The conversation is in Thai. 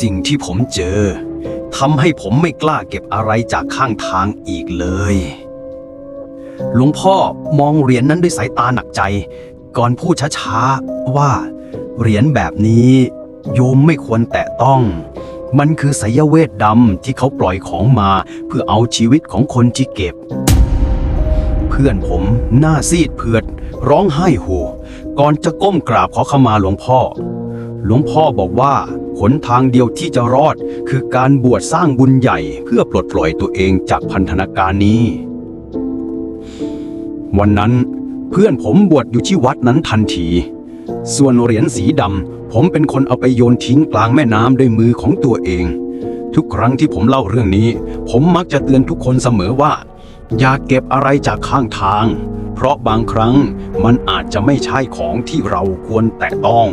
สิ่งที่ผมเจอทำให้ผมไม่กล้าเก็บอะไรจากข้างทางอีกเลย หลวงพ่อมองเหรียญนั้นด้วยสายตาหนักใจ ก่อนพูดช้าๆว่า เหรียญแบบนี้ โยมไม่ควรแตะต้อง มันคือไสยเวทดำที่เขาปล่อยของมาเพื่อเอาชีวิตของคนที่เก็บ เพื่อนผมหน้าซีดเผือด ร้องไห้โฮก่อนจะก้มกราบขอขมาหลวงพ่อ หลวงพ่อบอกว่า หนทางเดียวที่จะรอด คือการบวชสร้างบุญใหญ่ เพื่อปลดปล่อยตัวเองจากพันธนาการนี้ วันนั้นเพื่อนผมบวชอยู่ที่วัดนั้นทันที ส่วนเหรียญสีดำผมเป็นคนเอาไปโยนทิ้งกลางแม่น้ำด้วยมือของตัวเอง ทุกครั้งที่ผมเล่าเรื่องนี้ ผมมักจะเตือนทุกคนเสมอว่า อย่าเก็บอะไรจากข้างทาง เพราะบางครั้งมันอาจจะไม่ใช่ของที่เราควรแตะต้อง